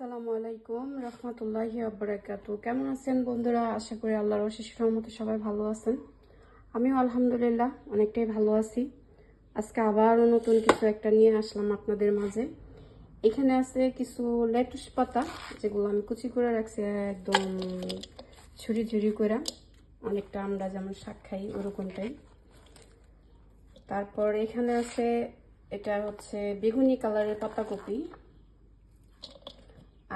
আসসালামু আলাইকুম, রহমতুল্লাহি আবরাকাত কেমন আছেন বন্ধুরা? আশা করি আল্লাহর অশেষ রহমতে সবাই ভালো আছেন। আমিও আলহামদুলিল্লাহ অনেকটাই ভালো আছি। আজকে আবারও নতুন কিছু একটা নিয়ে আসলাম আপনাদের মাঝে। এখানে আছে কিছু লেটুস পাতা, যেগুলো আমি কুচি করে রাখছি, একদম ঝুরি ঝুরি করে অনেকটা আমরা যেমন শাক খাই, ওরকমটাই। তারপর এখানে আছে, এটা হচ্ছে বেগুনি কালারের পাতাকপি।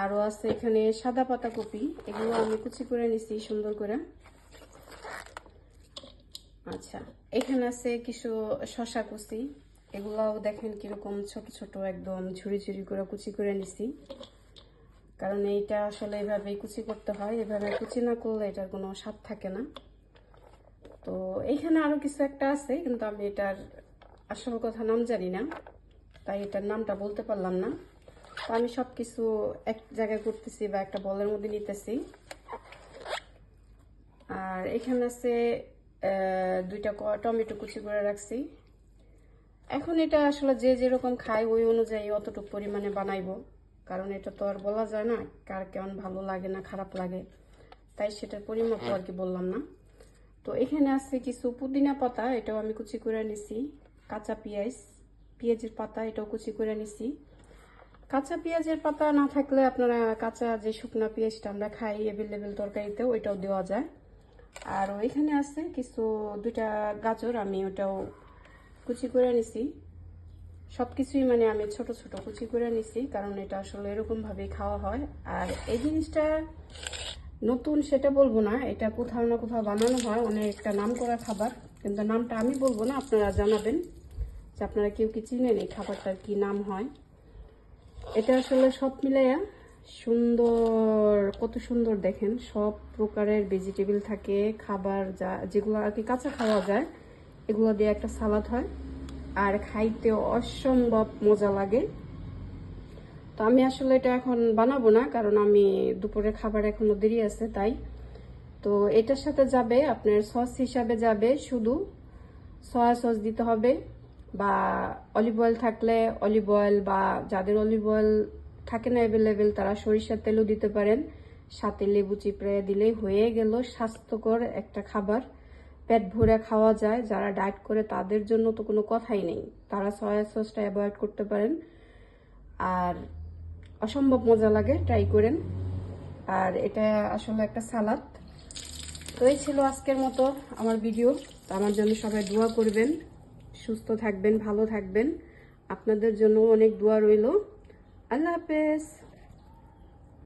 আরও আছে এখানে সাদা পাতা কপি। এগুলো আমি কুচি করে নিছি সুন্দর করে। আচ্ছা এখানে আছে কিছু শশা কুচি। এগুলাও দেখেন কীরকম ছোট ছোট একদম ঝুড়ি ঝুড়ি করে কুচি করে নিছি। কারণ এইটা আসলে এভাবেই কুচি করতে হয়। এভাবে কুচি না করলে এটার কোনো স্বাদ থাকে না। তো এইখানে আরও কিছু একটা আছে, কিন্তু আমি এটার আসল কথা নাম জানি না। তাই এটার নামটা বলতে পারলাম না। তো আমি সব কিছু এক জায়গায় করতেছি বা একটা বলের মধ্যে নিতেছি। আর এখানে আছে দুইটা টমেটো কুচি করে রাখছি। এখন এটা আসলে যে যেরকম খায় ওই অনুযায়ী অতটুকু পরিমাণে বানাইবো। কারণ এটা তো আর বলা যায় না, কার কেমন ভালো লাগে না খারাপ লাগে। তাই সেটার পরিমাপ আর কি বললাম না। তো এখানে আছে কিছু পুদিনা পাতা, এটাও আমি কুচি করে নিছি। কাঁচা পেঁয়াজ, পেঁয়াজের পাতা, এটাও কুচি করে নিছি। কাঁচা পেঁয়াজের পাতা না থাকলে আপনারা কাঁচা যে শুকনা পেঁয়াজটা আমরা খাই অ্যাভেলেবেল তরকারিতে, ওইটাও দেওয়া যায়। আর ওইখানে আছে কিছু, দুইটা গাজর, আমি ওটাও কুচি করে নিছি। সব কিছুই মানে আমি ছোট ছোট কুচি করে নিছি, কারণ এটা আসলে এরকম ভাবেই খাওয়া হয়। আর এই জিনিসটা নতুন সেটা বলব না, এটা কোথাও না কোথাও বানানো হয়, অনেক একটা নাম করা খাবার। কিন্তু নামটা আমি বলব না, আপনারা জানাবেন যে আপনারা কেউ কি চিনেন এই খাবারটার কি নাম হয়। এটা আসলে সব মিলাইয়া সুন্দর, কত সুন্দর দেখেন। সব প্রকারের ভেজিটেবল থাকে, খাবার যা, যেগুলো আর কি কাঁচা খাওয়া যায়, এগুলো দিয়ে একটা সালাদ হয়। আর খাইতে অসম্ভব মজা লাগে। তো আমি আসলে এটা এখন বানাবো না, কারণ আমি দুপুরে খাবার এখনও দেরি আছে, তাই। তো এটার সাথে যাবে, আপনার সস হিসাবে যাবে শুধু। সয়া সস দিতে হবে। বা অলিভ অয়েল থাকলে অলিভ অয়েল বা যাদের অলিভ অয়েল থাকে না অ্যাভেলেবেল তারা সরিষার তেলও দিতে পারেন। সাথে লেবু চিপড়ে দিলেই হয়ে গেল স্বাস্থ্যকর একটা খাবার। পেট ভরে খাওয়া যায়। যারা ডায়েট করে তাদের জন্য তো কোনো কথাই নেই। তারা সয়া সসটা অ্যাভয়েড করতে পারেন। আর অসম্ভব মজা লাগে ট্রাই করেন। আর এটা আসলে একটা সালাদ। তো এই ছিল আজকের মতো আমার ভিডিও আমার জন্য সবাই দোয়া করবেন। সুস্থ থাকবেন ভালো থাকবেন। আপনাদের জন্য অনেক দোয়া রইল। আল্লাহ হাফেজ।